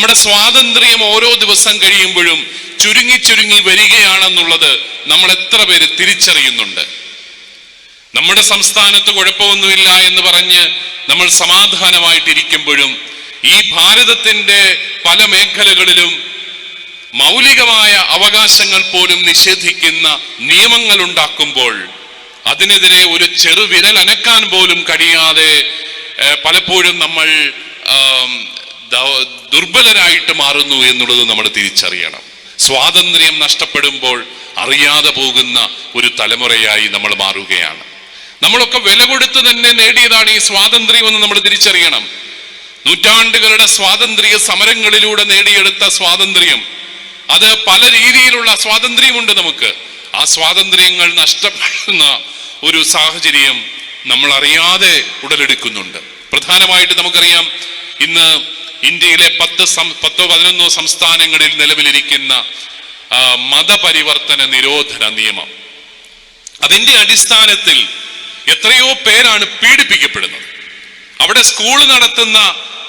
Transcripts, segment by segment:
നമ്മുടെ സ്വാതന്ത്ര്യം ഓരോ ദിവസം കഴിയുമ്പോഴും ചുരുങ്ങി ചുരുങ്ങി വരികയാണെന്നുള്ളത് നമ്മൾ എത്ര പേര് തിരിച്ചറിയുന്നുണ്ട്? നമ്മുടെ സംസ്ഥാനത്ത് കുഴപ്പമൊന്നുമില്ല എന്ന് പറഞ്ഞ് നമ്മൾ സമാധാനമായിട്ടിരിക്കുമ്പോഴും ഈ ഭാരതത്തിന്റെ പല മേഖലകളിലും മൗലികമായ അവകാശങ്ങൾ പോലും നിഷേധിക്കുന്ന നിയമങ്ങൾ ഉണ്ടാക്കുമ്പോൾ അതിനെതിരെ ഒരു ചെറുവിരൽ അനക്കാൻ പോലും കഴിയാതെ പലപ്പോഴും നമ്മൾ ദുർബലരായിട്ട് മാറുന്നു എന്നുള്ളത് നമ്മൾ തിരിച്ചറിയണം. സ്വാതന്ത്ര്യം നഷ്ടപ്പെടുമ്പോൾ അറിയാതെ പോകുന്ന ഒരു തലമുറയായി നമ്മൾ മാറുകയാണ്. നമ്മളൊക്കെ വില കൊടുത്ത് തന്നെ നേടിയതാണ് ഈ സ്വാതന്ത്ര്യം എന്ന് നമ്മൾ തിരിച്ചറിയണം. നൂറ്റാണ്ടുകളുടെ സ്വാതന്ത്ര്യ സമരങ്ങളിലൂടെ നേടിയെടുത്ത സ്വാതന്ത്ര്യം. അത് പല രീതിയിലുള്ള സ്വാതന്ത്ര്യമുണ്ട് നമുക്ക്. ആ സ്വാതന്ത്ര്യങ്ങൾ നഷ്ടപ്പെടുന്ന ഒരു സാഹചര്യം നമ്മൾ അറിയാതെ ഉടലെടുക്കുന്നുണ്ട്. പ്രധാനമായിട്ട് നമുക്കറിയാം ഇന്ന് ഇന്ത്യയിലെ പത്ത് പത്തോ പതിനൊന്നോ സംസ്ഥാനങ്ങളിൽ നിലവിലിരിക്കുന്ന മതപരിവർത്തന നിരോധന നിയമം. അതിന്റെ അടിസ്ഥാനത്തിൽ എത്രയോ പേരാണ് പീഡിപ്പിക്കപ്പെടുന്നത്. അവിടെ സ്കൂൾ നടത്തുന്ന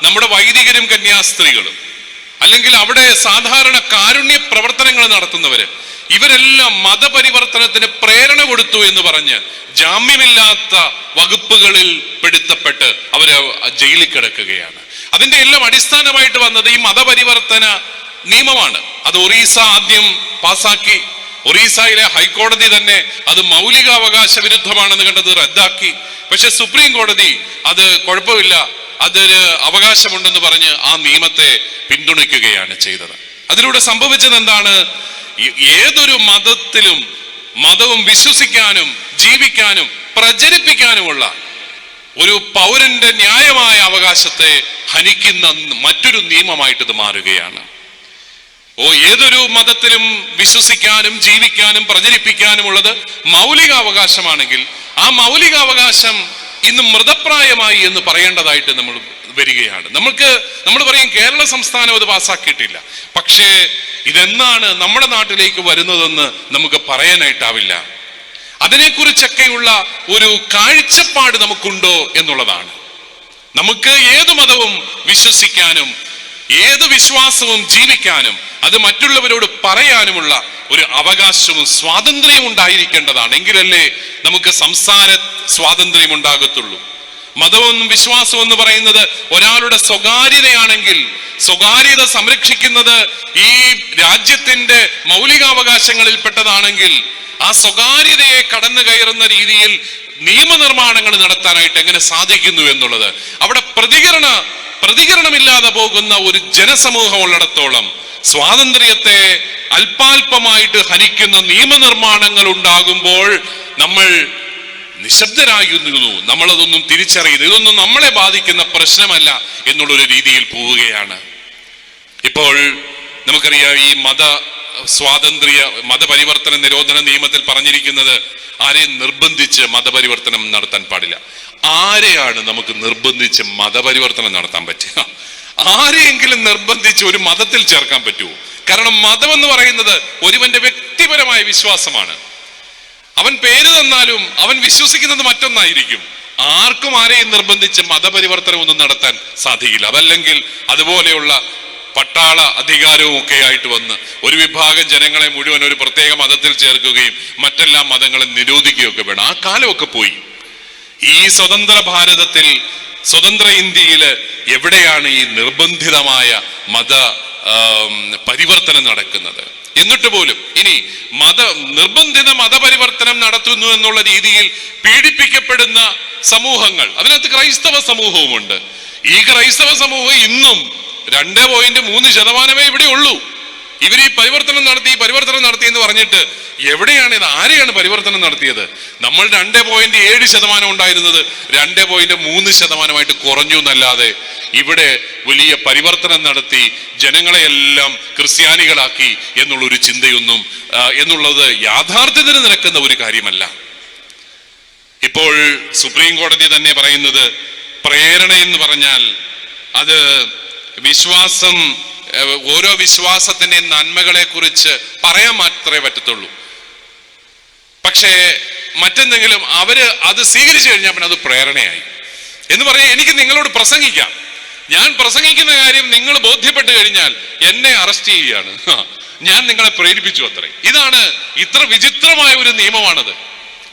നമ്മുടെ വൈദികരും കന്യാസ്ത്രീകളും അല്ലെങ്കിൽ അവിടെ സാധാരണ കാരുണ്യ പ്രവർത്തനങ്ങൾ നടത്തുന്നവര് ഇവരെല്ലാം മതപരിവർത്തനത്തിന് പ്രേരണ കൊടുത്തു എന്ന് പറഞ്ഞ് ജാമ്യമില്ലാത്ത വകുപ്പുകളിൽ പെടുത്തപ്പെട്ട് അവർ ജയിലിൽ കിടക്കുകയാണ്. അതിന്റെ എല്ലാം അടിസ്ഥാനമായിട്ട് വന്നത് ഈ മതപരിവർത്തന നിയമമാണ്. അത് ഒറീസ ആദ്യം പാസാക്കി. ഒറീസയിലെ ഹൈക്കോടതി തന്നെ അത് മൗലികാവകാശ വിരുദ്ധമാണെന്ന് കണ്ടത് റദ്ദാക്കി. പക്ഷെ സുപ്രീം കോടതി അത് കുഴപ്പമില്ല. അതൊരു അവകാശമുണ്ടെന്ന് പറഞ്ഞ് ആ നിയമത്തെ പിന്തുണയ്ക്കുകയാണ് ചെയ്തത്. അതിലൂടെ സംഭവിച്ചത് എന്താണ്? ഏതൊരു മതത്തിലും മതവും വിശ്വസിക്കാനും ജീവിക്കാനും പ്രചരിപ്പിക്കാനുമുള്ള ഒരു പൗരന്റെ ന്യായമായ അവകാശത്തെ ഹനിക്കുന്ന മറ്റൊരു നിയമമായിട്ട് ഇത് മാറുകയാണ്. ഓ ഏതൊരു മതത്തിലും വിശ്വസിക്കാനും ജീവിക്കാനും പ്രചരിപ്പിക്കാനും ഉള്ളത് മൗലിക അവകാശമാണെങ്കിൽ ആ മൗലിക അവകാശം ഇന്ന് മൃതപ്രായമായി എന്ന് പറയേണ്ടതായിട്ട് നമ്മൾ വരികയാണ്. നമുക്ക് നമ്മൾ പറയും കേരള സംസ്ഥാനം അത് പാസ്സാക്കിയിട്ടില്ല പക്ഷേ ഇതെന്നാണ് നമ്മുടെ നാട്ടിലേക്ക് വരുന്നതെന്ന് നമുക്ക് പറയാനായിട്ടാവില്ല. അതിനെക്കുറിച്ചൊക്കെയുള്ള ഒരു കാഴ്ചപ്പാട് നമുക്കുണ്ടോ എന്നുള്ളതാണ്. നമുക്ക് ഏതു മതവും വിശ്വസിക്കാനും ഏത് വിശ്വാസവും ജീവിക്കാനും അത് മറ്റുള്ളവരോട് പറയാനുമുള്ള ഒരു അവകാശവും സ്വാതന്ത്ര്യവും ഉണ്ടായിരിക്കേണ്ടതാണ്. എങ്കിലല്ലേ നമുക്ക് സംസാര സ്വാതന്ത്ര്യം ഉണ്ടാകത്തുള്ളൂ. മതവും വിശ്വാസം എന്ന് പറയുന്നത് ഒരാളുടെ സ്വകാര്യതയാണെങ്കിൽ സ്വകാര്യത സംരക്ഷിക്കുന്നത് ഈ രാജ്യത്തിന്റെ മൗലികാവകാശങ്ങളിൽ പെട്ടതാണെങ്കിൽ ആ സ്വകാര്യതയെ കടന്നു കയറുന്ന രീതിയിൽ നിയമനിർമ്മാണങ്ങൾ നടത്താനായിട്ട് എങ്ങനെ സാധിക്കുന്നു എന്നുള്ളത്. അവിടെ പ്രതികരണ പ്രതികരണമില്ലാതെ പോകുന്ന ഒരു ജനസമൂഹം ഉള്ളിടത്തോളം സ്വാതന്ത്ര്യത്തെ അല്പാൽപമായിട്ട് ഹനിക്കുന്ന നിയമനിർമ്മാണങ്ങൾ ഉണ്ടാകുമ്പോൾ നമ്മൾ നിശബ്ദരായിരുന്നു നമ്മളതൊന്നും തിരിച്ചറിയുന്നു ഇതൊന്നും നമ്മളെ ബാധിക്കുന്ന പ്രശ്നമല്ല എന്നുള്ളൊരു രീതിയിൽ പോവുകയാണ്. ഇപ്പോൾ നമുക്കറിയാം ഈ മത സ്വാതന്ത്ര്യ മതപരിവർത്തന നിരോധന നിയമത്തിൽ പറഞ്ഞിരിക്കുന്നത് ആരെയും നിർബന്ധിച്ച് മതപരിവർത്തനം നടത്താൻ പാടില്ല. ആരെയാണ് നമുക്ക് നിർബന്ധിച്ച് മതപരിവർത്തനം നടത്താൻ പറ്റുക? ആരെയെങ്കിലും നിർബന്ധിച്ച് ഒരു മതത്തിൽ ചേർക്കാൻ പറ്റുമോ കാരണം മതം എന്ന് പറയുന്നത് ഒരുവന്റെ വ്യക്തിപരമായ വിശ്വാസമാണ്. അവൻ പേര് തന്നാലും അവൻ വിശ്വസിക്കുന്നത് മറ്റൊന്നായിരിക്കും. ആർക്കും ആരെയും നിർബന്ധിച്ച് മതപരിവർത്തനം ഒന്നും നടത്താൻ സാധിക്കില്ല. അതല്ലെങ്കിൽ അതുപോലെയുള്ള പട്ടാള അധികാരവും ഒക്കെ ആയിട്ട് വന്ന് ഒരു വിഭാഗം ജനങ്ങളെ മുഴുവൻ ഒരു പ്രത്യേക മതത്തിൽ ചേർക്കുകയും മറ്റെല്ലാ മതങ്ങളെ നിരോധിക്കുകയൊക്കെ വേണം. ആ കാലമൊക്കെ പോയി. ഈ സ്വതന്ത്ര ഭാരതത്തിൽ സ്വതന്ത്ര ഇന്ത്യയിൽ എവിടെയാണ് ഈ നിർബന്ധിതമായ മത പരിവർത്തനം നടക്കുന്നത്? എന്നിട്ട് പോലും ഇനി മത നിർബന്ധിത മതപരിവർത്തനം നടത്തുന്നു എന്നുള്ള രീതിയിൽ പീഡിപ്പിക്കപ്പെടുന്ന സമൂഹങ്ങൾ അതിനകത്ത് ക്രൈസ്തവ സമൂഹവുമുണ്ട്. ഈ ക്രൈസ്തവ സമൂഹം ഇന്നും രണ്ട് പോയിന്റ് മൂന്ന് ശതമാനമേ ഇവിടെ ഉള്ളൂ ഇവർ ഈ പരിവർത്തനം നടത്തി പരിവർത്തനം നടത്തി എന്ന് പറഞ്ഞിട്ട് എവിടെയാണ് ഇത്? ആരെയാണ് പരിവർത്തനം നടത്തിയത്? നമ്മൾ രണ്ട് പോയിന്റ് ഏഴ് ശതമാനം ഉണ്ടായിരുന്നത് രണ്ട് പോയിന്റ് മൂന്ന് ശതമാനമായിട്ട് കുറഞ്ഞു എന്നല്ലാതെ ഇവിടെ വലിയ പരിവർത്തനം നടത്തി ജനങ്ങളെയെല്ലാം ക്രിസ്ത്യാനികളാക്കി എന്നുള്ളൊരു ചിന്തയൊന്നും എന്നുള്ളത് യാഥാർത്ഥ്യത്തിന് നിരക്കുന്ന ഒരു കാര്യമല്ല. ഇപ്പോൾ സുപ്രീം കോടതി തന്നെ പറയുന്നത് പ്രേരണ എന്ന് പറഞ്ഞാൽ അത് വിശ്വാസം ഓരോ വിശ്വാസത്തിന്റെ നന്മകളെ കുറിച്ച് പറയാൻ മാത്രമേ പറ്റത്തുള്ളൂ. പക്ഷേ മറ്റെന്തെങ്കിലും അവർ അത് സ്വീകരിച്ചു കഴിഞ്ഞാൽ പിന്നെ അത് പ്രേരണയായി. എന്ന് പറഞ്ഞാൽ എനിക്ക് നിങ്ങളോട് പ്രസംഗിക്കാം. ഞാൻ പ്രസംഗിക്കുന്ന കാര്യം നിങ്ങൾ ബോധ്യപ്പെട്ട് കഴിഞ്ഞാൽ എന്നെ അറസ്റ്റ് ചെയ്യുകയാണ്. ഞാൻ നിങ്ങളെ പ്രേരിപ്പിച്ചു അത്രേ. ഇതാണ് ഇത്ര വിചിത്രമായ ഒരു നിയമമാണത്.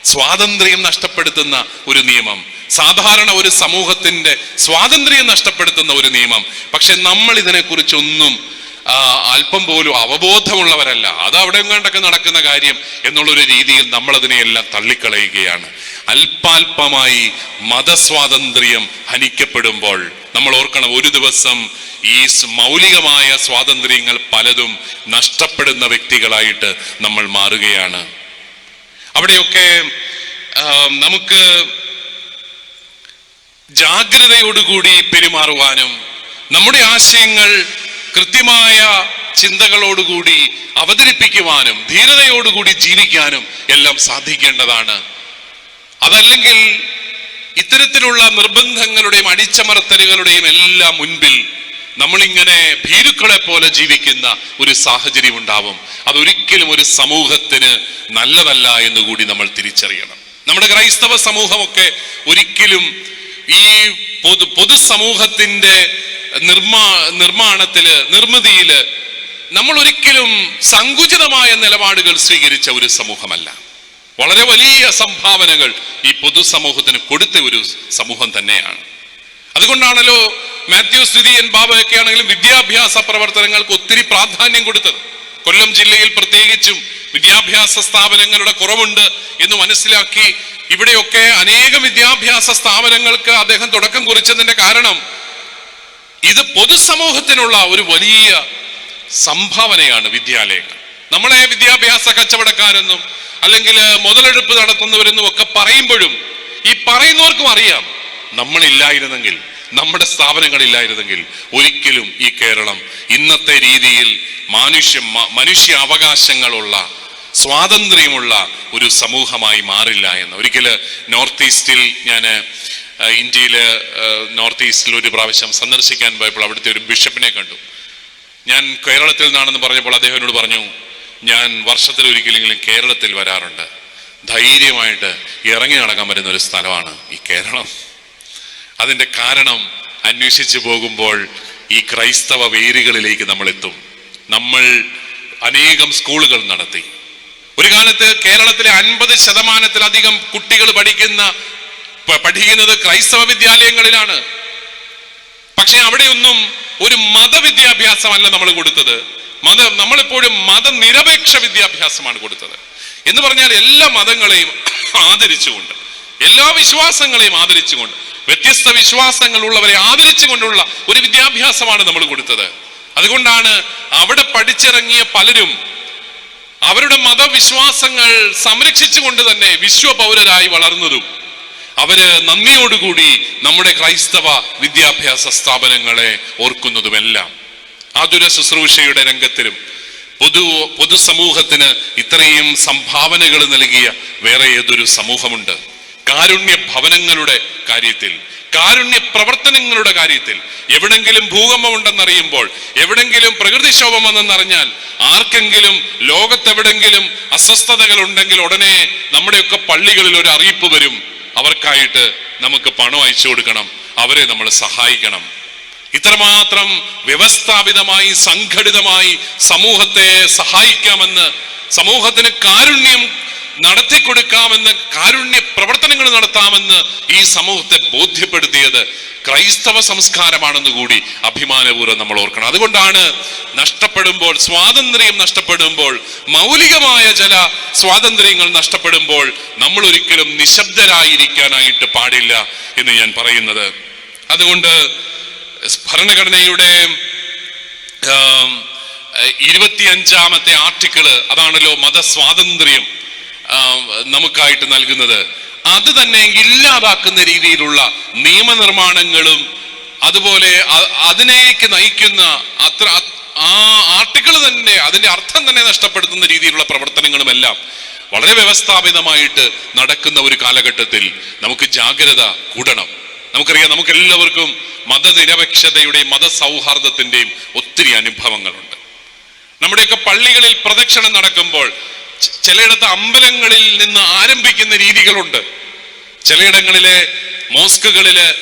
സ്വാതന്ത്ര്യം നഷ്ടപ്പെടുത്തുന്ന ഒരു നിയമം. സാധാരണ ഒരു സമൂഹത്തിന്റെ സ്വാതന്ത്ര്യം നഷ്ടപ്പെടുത്തുന്ന ഒരു നിയമം. പക്ഷെ നമ്മൾ ഇതിനെക്കുറിച്ചൊന്നും അല്പം പോലും അവബോധമുള്ളവരല്ല. അത് അവിടെ കണ്ടൊക്കെ നടക്കുന്ന കാര്യം എന്നുള്ളൊരു രീതിയിൽ നമ്മൾ അതിനെയെല്ലാം തള്ളിക്കളയുകയാണ്. അല്പാൽപമായി മതസ്വാതന്ത്ര്യം ഹനിക്കപ്പെടുമ്പോൾ നമ്മൾ ഓർക്കണം ഒരു ദിവസം ഈ മൗലികമായ സ്വാതന്ത്ര്യങ്ങൾ പലതും നഷ്ടപ്പെടുന്ന വ്യക്തികളായിട്ട് നമ്മൾ മാറുകയാണ്. അവിടെയൊക്കെ നമുക്ക് ജാഗ്രതയോടുകൂടി പെരുമാറുവാനും നമ്മുടെ ആശയങ്ങൾ കൃത്യമായ ചിന്തകളോടുകൂടി അവതരിപ്പിക്കുവാനും ധീരതയോടുകൂടി ജീവിക്കാനും എല്ലാം സാധിക്കേണ്ടതാണ്. അതല്ലെങ്കിൽ ഇത്തരത്തിലുള്ള നിർബന്ധങ്ങളുടെയും അടിച്ചമർത്തലുകളുടെയും എല്ലാം മുൻപിൽ നമ്മളിങ്ങനെ ഭീരുക്കളെ പോലെ ജീവിക്കുന്ന ഒരു സാഹചര്യം ഉണ്ടാവും. അതൊരിക്കലും ഒരു സമൂഹത്തിന് നല്ലതല്ല എന്ന് കൂടി നമ്മൾ തിരിച്ചറിയണം. നമ്മുടെ ക്രൈസ്തവ സമൂഹമൊക്കെ ഒരിക്കലും ഈ പൊതു പൊതുസമൂഹത്തിന്റെ നിർമ്മാ നിർമ്മാണത്തിൽ നിർമ്മിതിയിൽ നമ്മൾ ഒരിക്കലും സങ്കുചിതമായ നിലപാടുകൾ സ്വീകരിച്ച ഒരു സമൂഹമല്ല. വളരെ വലിയ സംഭാവനകൾ ഈ പൊതുസമൂഹത്തിന് കൊടുത്ത ഒരു സമൂഹം തന്നെയാണ്. അതുകൊണ്ടാണല്ലോ മാത്യു സ്തുതിയൻ ബാബയൊക്കെ ആണെങ്കിലും വിദ്യാഭ്യാസ പ്രവർത്തനങ്ങൾക്ക് ഒത്തിരി പ്രാധാന്യം കൊടുത്തത്. കൊല്ലം ജില്ലയിൽ പ്രത്യേകിച്ചും വിദ്യാഭ്യാസ സ്ഥാപനങ്ങളുടെ കുറവുണ്ട് എന്ന് മനസ്സിലാക്കി ഇവിടെയൊക്കെ അനേകം വിദ്യാഭ്യാസ സ്ഥാപനങ്ങൾക്ക് അദ്ദേഹം തുടക്കം കുറിച്ചതിന്റെ കാരണം ഇത് പൊതുസമൂഹത്തിനുള്ള ഒരു വലിയ സംഭാവനയാണ് വിദ്യാലയങ്ങൾ. നമ്മളെ വിദ്യാഭ്യാസ കച്ചവടക്കാരെന്നും അല്ലെങ്കിൽ മുതലെടുപ്പ് നടത്തുന്നവരെന്നും ഒക്കെ പറയുമ്പോഴും ഈ പറയുന്നവർക്കും അറിയാം നമ്മളില്ലായിരുന്നെങ്കിൽ നമ്മുടെ സ്ഥാപനങ്ങളില്ലായിരുന്നെങ്കിൽ ഒരിക്കലും ഈ കേരളം ഇന്നത്തെ രീതിയിൽ മാനുഷ്യ മനുഷ്യ അവകാശങ്ങളുള്ള സ്വാതന്ത്ര്യമുള്ള ഒരു സമൂഹമായി മാറില്ല എന്ന്. ഒരിക്കൽ നോർത്ത് ഈസ്റ്റിൽ ഞാൻ ഇന്ത്യയിൽ നോർത്ത് ഈസ്റ്റിൽ ഒരു പ്രാവശ്യം സന്ദർശിക്കാൻ പോയപ്പോൾ അവിടുത്തെ ഒരു ബിഷപ്പിനെ കണ്ടു. ഞാൻ കേരളത്തിൽ നിന്നാണെന്ന് പറഞ്ഞപ്പോൾ അദ്ദേഹം എന്നോട് പറഞ്ഞു ഞാൻ വർഷത്തിൽ ഒരിക്കലെങ്കിലും കേരളത്തിൽ വരാറുണ്ട്. ധൈര്യമായിട്ട് ഇറങ്ങി നടക്കാൻ പറ്റുന്ന ഒരു സ്ഥലമാണ് ഈ കേരളം. അതിന്റെ കാരണം അന്വേഷിച്ചു പോകുമ്പോൾ ഈ ക്രൈസ്തവ വേരുകളിലേക്ക് നമ്മൾ എത്തും നമ്മൾ അനേകം സ്കൂളുകൾ നടത്തി. ഒരു കാലത്ത് കേരളത്തിലെ അൻപത് ശതമാനത്തിലധികം കുട്ടികൾ പഠിക്കുന്ന പഠിക്കുന്നത് ക്രൈസ്തവ വിദ്യാലയങ്ങളിലാണ്. പക്ഷെ അവിടെയൊന്നും ഒരു മതവിദ്യാഭ്യാസമല്ല നമ്മൾ കൊടുത്തത്. മത നമ്മളെപ്പോഴും മതനിരപേക്ഷ വിദ്യാഭ്യാസമാണ് കൊടുത്തത്. എന്ന് പറഞ്ഞാൽ എല്ലാ മതങ്ങളെയും ആദരിച്ചുകൊണ്ട് എല്ലാ വിശ്വാസങ്ങളെയും ആദരിച്ചുകൊണ്ട് വ്യത്യസ്ത വിശ്വാസങ്ങളുള്ളവരെ ആദരിച്ചുകൊണ്ടുള്ള ഒരു വിദ്യാഭ്യാസമാണ് നമ്മൾ കൊടുത്തത്. അതുകൊണ്ടാണ് അവിടെ പഠിച്ചിറങ്ങിയ പലരും അവരുടെ മതവിശ്വാസങ്ങൾ സംരക്ഷിച്ചുകൊണ്ട് തന്നെ വിശ്വപൗരരായി വളർന്നതും അവർ നന്ദിയോടുകൂടി നമ്മുടെ ക്രൈസ്തവ വിദ്യാഭ്യാസ സ്ഥാപനങ്ങളെ ഓർക്കുന്നതുമെല്ലാം. ആതുര ശുശ്രൂഷയുടെ രംഗത്തിലും പൊതു പൊതുസമൂഹത്തിന് ഇത്രയും സംഭാവനകൾ നൽകിയ വേറെ ഏതൊരു സമൂഹമുണ്ട്? കാരുണ്യ ഭവനങ്ങളുടെ കാര്യത്തിൽ കാരുണ്യ പ്രവർത്തനങ്ങളുടെ കാര്യത്തിൽ എവിടെങ്കിലും ഭൂകമ്പം ഉണ്ടെന്നറിയുമ്പോൾ എവിടെങ്കിലും പ്രകൃതിക്ഷോഭം വന്നെന്നറിഞ്ഞാൽ ആർക്കെങ്കിലും ലോകത്തെവിടെങ്കിലും അസ്വസ്ഥതകൾ ഉണ്ടെങ്കിൽ ഉടനെ നമ്മുടെയൊക്കെ പള്ളികളിൽ ഒരു അറിയിപ്പ് വരും. അവർക്കായിട്ട് നമുക്ക് പണം അയച്ചു കൊടുക്കണം അവരെ നമ്മൾ സഹായിക്കണം. ഇത്രമാത്രം വ്യവസ്ഥാപിതമായി സംഘടിതമായി സമൂഹത്തെ സഹായിക്കാമെന്ന് സമൂഹത്തിന് കാരുണ്യം നടത്തിക്കൊടുക്കാമെന്ന് കാരുണ്യ പ്രവർത്തനങ്ങൾ നടത്താമെന്ന് ഈ സമൂഹത്തെ ബോധ്യപ്പെടുത്തിയത് ക്രൈസ്തവ സംസ്കാരമാണെന്ന് കൂടി അഭിമാനപൂർവം നമ്മൾ ഓർക്കണം. അതുകൊണ്ടാണ് നഷ്ടപ്പെടുമ്പോൾ സ്വാതന്ത്ര്യം നഷ്ടപ്പെടുമ്പോൾ മൗലികമായ ചില സ്വാതന്ത്ര്യങ്ങൾ നഷ്ടപ്പെടുമ്പോൾ നമ്മൾ ഒരിക്കലും നിശബ്ദരായിരിക്കാനായിട്ട് പാടില്ല എന്ന് ഞാൻ പറയുന്നത്. അതുകൊണ്ട് ഭരണഘടനയുടെ ഇരുപത്തിയഞ്ചാമത്തെ ആർട്ടിക്കിൾ അതാണല്ലോ മതസ്വാതന്ത്ര്യം. നമുക്കായിട്ട് നൽകുന്നത്. അത് തന്നെ ഇല്ലാതാക്കുന്ന രീതിയിലുള്ള നിയമനിർമ്മാണങ്ങളും അതുപോലെ അതിനേക്ക് നയിക്കുന്ന അത്ര ആ ആർട്ടിക്കിൾ തന്നെ അതിന്റെ അർത്ഥം തന്നെ നഷ്ടപ്പെടുത്തുന്ന രീതിയിലുള്ള പ്രവർത്തനങ്ങളുമെല്ലാം വളരെ വ്യവസ്ഥാപിതമായിട്ട് നടക്കുന്ന ഒരു കാലഘട്ടത്തിൽ നമുക്ക് ജാഗ്രത കൂടണം. നമുക്കറിയാം നമുക്ക് എല്ലാവർക്കും മതനിരപേക്ഷതയുടെയും മതസൗഹാർദ്ദത്തിന്റെയും ഒത്തിരി അനുഭവങ്ങളുണ്ട്. നമ്മുടെയൊക്കെ പള്ളികളിൽ പ്രദക്ഷിണം നടക്കുമ്പോൾ ചിലയിടത്ത് അമ്പലങ്ങളിൽ നിന്ന് ആരംഭിക്കുന്ന രീതികളുണ്ട്. ചിലയിടങ്ങളിലെ മോസ്കുകളിൽ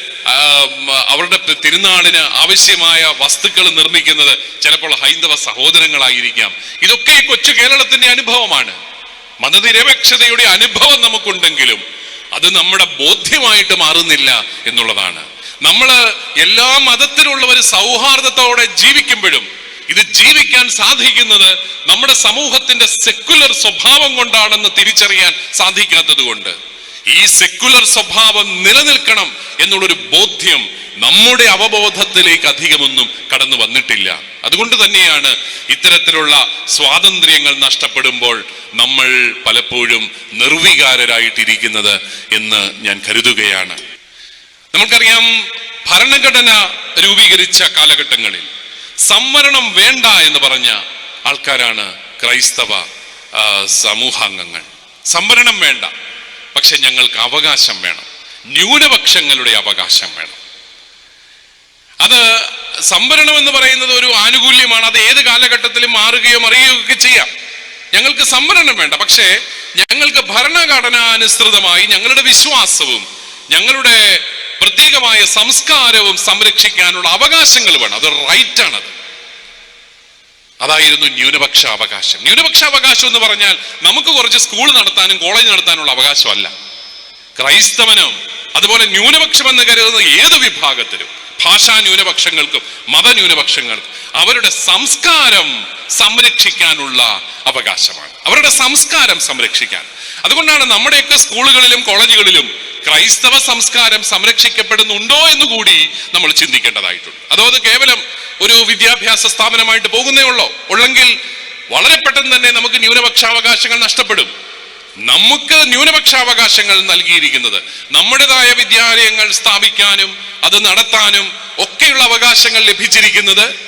അവരുടെ തിരുനാളിന് ആവശ്യമായ വസ്തുക്കൾ നിർമ്മിക്കുന്നത് ചിലപ്പോൾ ഹൈന്ദവ സഹോദരങ്ങളായിരിക്കാം. ഇതൊക്കെ ഈ കൊച്ചു കേരളത്തിന്റെ അനുഭവമാണ്. മതനിരപേക്ഷതയുടെ അനുഭവം നമുക്കുണ്ടെങ്കിലും അത് നമ്മുടെ ബോധ്യമായിട്ട് മാറുന്നില്ല എന്നുള്ളതാണ്. നമ്മൾ എല്ലാ മതത്തിലുള്ളവർ സൗഹാർദ്ദത്തോടെ ജീവിക്കുമ്പോഴും ഇത് ജീവിക്കാൻ സാധിക്കുന്നത് നമ്മുടെ സമൂഹത്തിന്റെ സെക്കുലർ സ്വഭാവം കൊണ്ടാണെന്ന് തിരിച്ചറിയാൻ സാധിക്കാത്തത് കൊണ്ട്. ഈ സെക്കുലർ സ്വഭാവം നിലനിൽക്കണം എന്നുള്ളൊരു ബോധ്യം നമ്മുടെ അവബോധത്തിലേക്ക് അധികമൊന്നും കടന്നു വന്നിട്ടില്ല. അതുകൊണ്ട് തന്നെയാണ് ഇത്തരത്തിലുള്ള സ്വാതന്ത്ര്യങ്ങൾ നഷ്ടപ്പെടുമ്പോൾ നമ്മൾ പലപ്പോഴും നിർവികാരരായിട്ടിരിക്കുന്നത് എന്ന് ഞാൻ കരുതുകയാണ്. നമുക്കറിയാം ഭരണഘടന രൂപീകരിച്ച കാലഘട്ടങ്ങളിൽ സംവരണം വേണ്ട എന്ന് പറഞ്ഞ ആൾക്കാരാണ് ക്രൈസ്തവ സമൂഹാംഗങ്ങൾ. സംവരണം വേണ്ട. പക്ഷെ ഞങ്ങൾക്ക് അവകാശം വേണം. ന്യൂനപക്ഷങ്ങളുടെ അവകാശം വേണം. അത് സംവരണം എന്ന് പറയുന്നത് ഒരു ആനുകൂല്യമാണ്. അത് ഏത് കാലഘട്ടത്തിലും മാറുകയോ മറിയുകയോ ഒക്കെ ചെയ്യാം. ഞങ്ങൾക്ക് സംവരണം വേണ്ട. പക്ഷേ ഞങ്ങൾക്ക് ഭരണഘടനാനുസൃതമായി ഞങ്ങളുടെ വിശ്വാസവും ഞങ്ങളുടെ പ്രത്യേകമായ സംസ്കാരവും സംരക്ഷിക്കാനുള്ള അവകാശങ്ങൾ വേണം. അത് റൈറ്റ് ആണത്. അതായിരുന്നു ന്യൂനപക്ഷ അവകാശം ന്യൂനപക്ഷ അവകാശം എന്ന് പറഞ്ഞാൽ നമുക്ക് കുറച്ച് സ്കൂൾ നടത്താനും കോളേജ് നടത്താനുള്ള അവകാശമല്ല. ക്രൈസ്തവനും അതുപോലെ ന്യൂനപക്ഷം എന്ന് കരുതുന്ന ഏത് വിഭാഗത്തിലും ഭാഷാ ന്യൂനപക്ഷങ്ങൾക്കും മത മതന്യൂനപക്ഷങ്ങൾക്കും അവരുടെ സംസ്കാരം സംരക്ഷിക്കാനുള്ള അവകാശമാണ്. അവരുടെ സംസ്കാരം സംരക്ഷിക്കാൻ. അതുകൊണ്ടാണ് നമ്മുടെയൊക്കെ സ്കൂളുകളിലും കോളേജുകളിലും ക്രൈസ്തവ സംസ്കാരം സംരക്ഷിക്കപ്പെടുന്നുണ്ടോ എന്ന് കൂടി നമ്മൾ ചിന്തിക്കേണ്ടതായിട്ടുണ്ട്. അതോ അത് കേവലം ഒരു വിദ്യാഭ്യാസ സ്ഥാപനമായിട്ട് പോകുന്നേ ഉള്ളോ. ഉള്ളെങ്കിൽ വളരെ പെട്ടെന്ന് തന്നെ നമുക്ക് ന്യൂനപക്ഷാവകാശങ്ങൾ നഷ്ടപ്പെടും. നമുക്ക് ന്യൂനപക്ഷാവകാശങ്ങൾ നൽകിയിരിക്കുന്നത് നമ്മുടേതായ വിദ്യാലയങ്ങൾ സ്ഥാപിക്കാനും അത് നടത്താനും ഒക്കെയുള്ള അവകാശങ്ങൾ ലഭിച്ചിരിക്കുന്നത്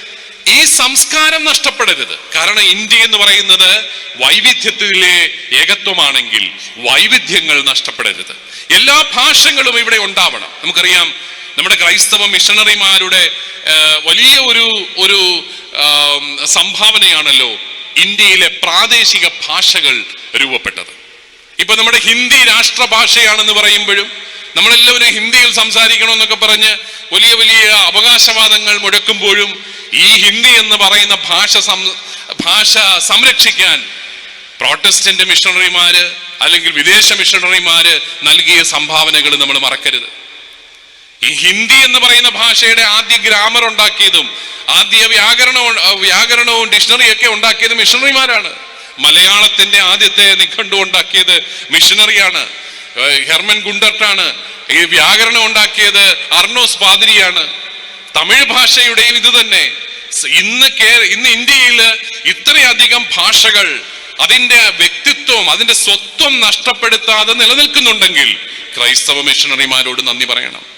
ഈ സംസ്കാരം നഷ്ടപ്പെടരുത്. കാരണം ഇന്ത്യ എന്ന് പറയുന്നത് വൈവിധ്യത്തിലെ ഏകത്വമാണെങ്കിൽ വൈവിധ്യങ്ങൾ നഷ്ടപ്പെടരുത്. എല്ലാ ഭാഷകളും ഇവിടെ ഉണ്ടാവണം. നമുക്കറിയാം നമ്മുടെ ക്രൈസ്തവ മിഷണറിമാരുടെ വലിയ ഒരു ഒരു സംഭാവനയാണല്ലോ ഇന്ത്യയിലെ പ്രാദേശിക ഭാഷകൾ രൂപപ്പെട്ടത്. ഇപ്പൊ നമ്മുടെ ഹിന്ദി രാഷ്ട്രഭാഷയാണെന്ന് പറയുമ്പോഴും നമ്മളെല്ലാവരും ഹിന്ദിയിൽ സംസാരിക്കണം എന്നൊക്കെ പറഞ്ഞ് വലിയ വലിയ അവകാശവാദങ്ങൾ മുഴക്കുമ്പോഴും ഈ ഹിന്ദി എന്ന് പറയുന്ന ഭാഷ ഭാഷ സംരക്ഷിക്കാൻ പ്രോട്ടസ്റ്റന്റ് മിഷണറിമാര് അല്ലെങ്കിൽ വിദേശ മിഷണറിമാര് നൽകിയ സംഭാവനകൾ നമ്മൾ മറക്കരുത്. ഈ ഹിന്ദി എന്ന് പറയുന്ന ഭാഷയുടെ ആദ്യ ഗ്രാമർ ഉണ്ടാക്കിയതും ആദ്യ വ്യാകരണവും വ്യാകരണവും ഡിക്ഷണറിയൊക്കെ ഉണ്ടാക്കിയത് മിഷണറിമാരാണ്. മലയാളത്തിന്റെ ആദ്യത്തെ നിഘണ്ടു ഉണ്ടാക്കിയത് മിഷണറിയാണ്. ഹെർമൻ ഗുണ്ടർട്ടാണ്. ഈ വ്യാകരണം ഉണ്ടാക്കിയത് അർണോസ് പാതിരിയാണ്. തമിഴ് ഭാഷയുടെയും ഇത് തന്നെ. ഇന്ന് ഇന്ന് ഇന്ത്യയിൽ ഇത്രയധികം ഭാഷകൾ അതിന്റെ വ്യക്തിത്വം അതിന്റെ സ്വത്വം നഷ്ടപ്പെടുത്താതെ നിലനിൽക്കുന്നുണ്ടെങ്കിൽ ക്രൈസ്തവ മിഷണറിമാരോട് നന്ദി പറയണം.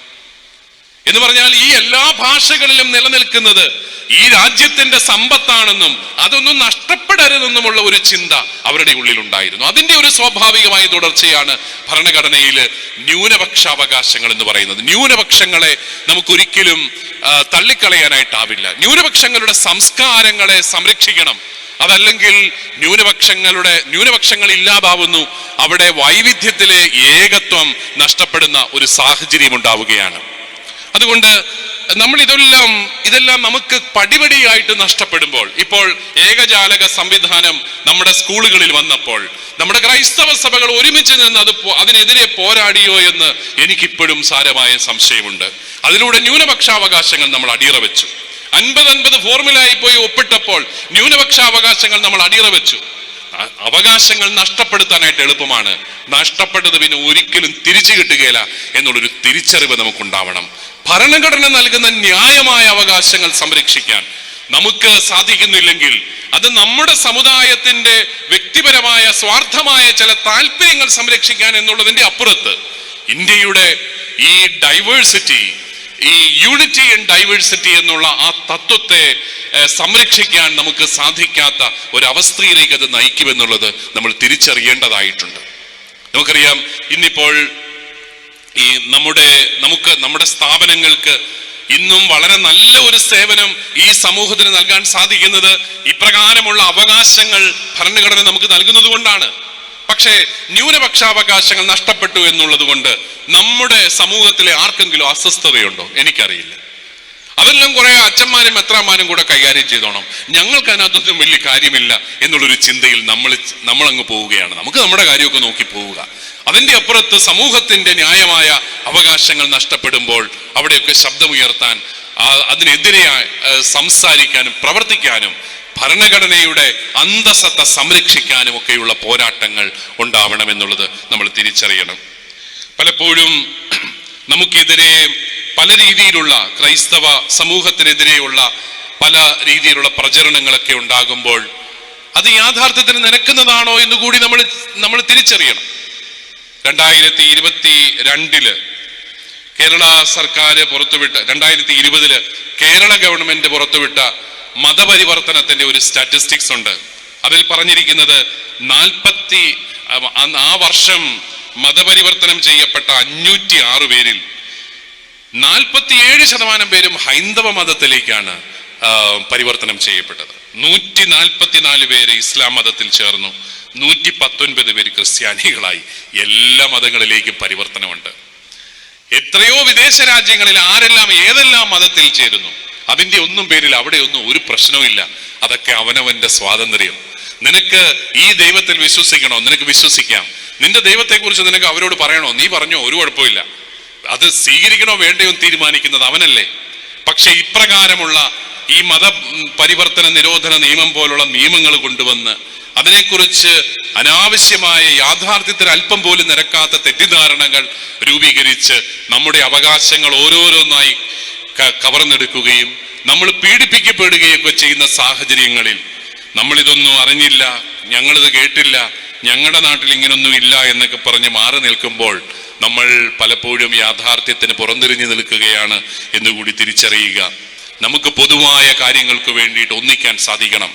എന്ന് പറഞ്ഞാൽ ഈ എല്ലാ ഭാഷകളിലും നിലനിൽക്കുന്നത് ഈ രാജ്യത്തിന്റെ സമ്പത്താണെന്നും അതൊന്നും നഷ്ടപ്പെടരുതെന്നുമുള്ള ഒരു ചിന്ത അവരുടെ ഉള്ളിൽ ഉണ്ടായിരുന്നു അതിന്റെ ഒരു സ്വാഭാവികമായ തുടർച്ചയാണ് ഭരണഘടനയിൽ ന്യൂനപക്ഷ അവകാശങ്ങൾ എന്ന് പറയുന്നത്. ന്യൂനപക്ഷങ്ങളെ നമുക്കൊരിക്കലും തള്ളിക്കളയാനായിട്ടാവില്ല. ന്യൂനപക്ഷങ്ങളുടെ സംസ്കാരങ്ങളെ സംരക്ഷിക്കണം. അതല്ലെങ്കിൽ ന്യൂനപക്ഷങ്ങളുടെ ന്യൂനപക്ഷങ്ങൾ ഇല്ലാതാവുന്നു. അവിടെ വൈവിധ്യത്തിലെ ഏകത്വം നഷ്ടപ്പെടുന്ന ഒരു സാഹചര്യം ഉണ്ടാവുകയാണ് അതുകൊണ്ട് നമ്മൾ ഇതെല്ലാം ഇതെല്ലാം നമുക്ക് പടിപടിയായിട്ട് നഷ്ടപ്പെടുമ്പോൾ ഇപ്പോൾ ഏകജാലക സംവിധാനം നമ്മുടെ സ്കൂളുകളിൽ വന്നപ്പോൾ നമ്മുടെ ക്രൈസ്തവ സഭകൾ ഒരുമിച്ച് നിന്ന് അത് അതിനെതിരെ പോരാടിയോ എന്ന് എനിക്കിപ്പോഴും സാരമായ സംശയമുണ്ട്. അതിലൂടെ ന്യൂനപക്ഷാവകാശങ്ങൾ നമ്മൾ അടിയറ വെച്ചു. അൻപത് അൻപത് ഫോർമുലായി പോയി ഒപ്പിട്ടപ്പോൾ ന്യൂനപക്ഷാവകാശങ്ങൾ നമ്മൾ അടിയറ വെച്ചു. അവകാശങ്ങൾ നഷ്ടപ്പെടുത്താനായിട്ട് എളുപ്പമാണ്. നഷ്ടപ്പെട്ടത് പിന്നെ ഒരിക്കലും തിരിച്ചു കിട്ടുകയില്ല. എന്നുള്ളൊരു തിരിച്ചറിവ് നമുക്കുണ്ടാവണം. ഭരണഘടന നൽകുന്ന ന്യായമായ അവകാശങ്ങൾ സംരക്ഷിക്കാൻ നമുക്ക് സാധിക്കുന്നില്ലെങ്കിൽ അത് നമ്മുടെ സമുദായത്തിന്റെ വ്യക്തിപരമായ സ്വാർത്ഥമായ ചില താല്പര്യങ്ങൾ സംരക്ഷിക്കാൻ എന്നുള്ളതിന്റെ അപ്പുറത്ത് ഇന്ത്യയുടെ ഈ ഡൈവേഴ്സിറ്റി ഈ യൂണിറ്റി ആൻഡ് ഡൈവേഴ്സിറ്റി എന്നുള്ള ആ തത്വത്തെ സംരക്ഷിക്കാൻ നമുക്ക് സാധിക്കാത്ത ഒരവസ്ഥയിലേക്ക് അത് നയിക്കുമെന്നുള്ളത് നമ്മൾ തിരിച്ചറിയേണ്ടതായിട്ടുണ്ട്. നമുക്കറിയാം ഇന്നിപ്പോൾ ഈ നമ്മുടെ നമുക്ക് നമ്മുടെ സ്ഥാപനങ്ങൾക്ക് ഇന്നും വളരെ നല്ല ഒരു സേവനം ഈ സമൂഹത്തിന് നൽകാൻ സാധിക്കുന്നത് ഇപ്രകാരമുള്ള അവകാശങ്ങൾ ഭരണഘടന നമുക്ക് നൽകുന്നത് കൊണ്ടാണ്. പക്ഷേ ന്യൂനപക്ഷാവകാശങ്ങൾ നഷ്ടപ്പെട്ടു എന്നുള്ളത് കൊണ്ട് നമ്മുടെ സമൂഹത്തിലെ ആർക്കെങ്കിലും അസ്വസ്ഥതയുണ്ടോ? എനിക്കറിയില്ല. അതെല്ലാം കുറെ അച്ഛന്മാരും എത്രമാരും കൂടെ കൈകാര്യം ചെയ്തോണം. ഞങ്ങൾക്ക് അതിനകത്തൊന്നും വലിയ കാര്യമില്ല എന്നുള്ളൊരു ചിന്തയിൽ നമ്മൾ നമ്മളങ്ങ് പോവുകയാണ്. നമുക്ക് നമ്മുടെ കാര്യമൊക്കെ നോക്കി പോവുക. അതിന്റെ അപ്പുറത്ത് സമൂഹത്തിന്റെ ന്യായമായ അവകാശങ്ങൾ നഷ്ടപ്പെടുമ്പോൾ അവിടെയൊക്കെ ശബ്ദമുയർത്താൻ അതിനെതിരെ സംസാരിക്കാനും പ്രവർത്തിക്കാനും ഭരണഘടനയുടെ അന്തസത്ത സംരക്ഷിക്കാനും ഒക്കെയുള്ള പോരാട്ടങ്ങൾ ഉണ്ടാവണമെന്നുള്ളത് നമ്മൾ തിരിച്ചറിയണം. പലപ്പോഴും നമുക്കെതിരെ പല രീതിയിലുള്ള ക്രൈസ്തവ സമൂഹത്തിനെതിരെയുള്ള പല രീതിയിലുള്ള പ്രചരണങ്ങളൊക്കെ ഉണ്ടാകുമ്പോൾ അത് യാഥാർത്ഥ്യത്തിന് നിരക്കുന്നതാണോ എന്ന് കൂടി നമ്മൾ നമ്മൾ തിരിച്ചറിയണം. രണ്ടായിരത്തി ഇരുപത്തി രണ്ടിൽ കേരള സർക്കാർ പുറത്തുവിട്ട രണ്ടായിരത്തി ഇരുപതിൽ കേരള ഗവൺമെന്റ് പുറത്തുവിട്ട മതപരിവർത്തനത്തിന്റെ ഒരു സ്റ്റാറ്റിസ്റ്റിക്സ് ഉണ്ട്. അതിൽ പറഞ്ഞിരിക്കുന്നത് നാൽപ്പത്തി ആ വർഷം മതപരിവർത്തനം ചെയ്യപ്പെട്ട അഞ്ഞൂറ്റി ആറ് പേരിൽ നാൽപ്പത്തിയേഴ് ശതമാനം പേരും ഹൈന്ദവ മതത്തിലേക്കാണ് പരിവർത്തനം ചെയ്യപ്പെട്ടത്. നൂറ്റി നാൽപ്പത്തിനാല് പേര് ഇസ്ലാം മതത്തിൽ ചേർന്നു. നൂറ്റി പത്തൊൻപത് പേര് ക്രിസ്ത്യാനികളായി. എല്ലാ മതങ്ങളിലേക്കും പരിവർത്തനമുണ്ട്. എത്രയോ വിദേശ രാജ്യങ്ങളിൽ ആരെല്ലാം ഏതെല്ലാം മതത്തിൽ ചേരുന്നു അതിന്റെ ഒന്നും പേരിൽ അവിടെ ഒന്നും ഒരു പ്രശ്നവുമില്ല അതൊക്കെ അവനവന്റെ സ്വാതന്ത്ര്യം. നിനക്ക് ഈ ദൈവത്തിൽ വിശ്വസിക്കണോ? നിനക്ക് വിശ്വസിക്കാം. നിന്റെ ദൈവത്തെക്കുറിച്ച് നിനക്ക് അവരോട് പറയണോ? നീ പറഞ്ഞോ ഒരു കുഴപ്പമില്ല അത് സ്വീകരിക്കണോ വേണ്ടയോ തീരുമാനിക്കുന്നത് അവനല്ലേ. പക്ഷെ ഇപ്രകാരമുള്ള ഈ മത പരിവർത്തന നിരോധന നിയമം പോലുള്ള നിയമങ്ങൾ കൊണ്ടുവന്ന് അതിനെക്കുറിച്ച് അനാവശ്യമായ യാഥാർത്ഥ്യത്തിന് അല്പം പോലും നിരക്കാത്ത തെറ്റിദ്ധാരണകൾ രൂപീകരിച്ച് നമ്മുടെ അവകാശങ്ങൾ ഓരോരോന്നായി കവർന്നെടുക്കുകയും നമ്മൾ പീഡിപ്പിക്കപ്പെടുകയൊക്കെ ചെയ്യുന്ന സാഹചര്യങ്ങളിൽ നമ്മളിതൊന്നും അറിഞ്ഞില്ല ഞങ്ങളിത് കേട്ടില്ല ഞങ്ങളുടെ നാട്ടിൽ ഇങ്ങനൊന്നും ഇല്ല എന്നൊക്കെ പറഞ്ഞ് മാറി നിൽക്കുമ്പോൾ നമ്മൾ പലപ്പോഴും യാഥാർത്ഥ്യത്തിന് പുറംതിരിഞ്ഞു നിൽക്കുകയാണ് എന്നുകൂടി തിരിച്ചറിയുക. നമുക്ക് പൊതുവായ കാര്യങ്ങൾക്ക് വേണ്ടിയിട്ട് ഒന്നിക്കാൻ സാധിക്കണം.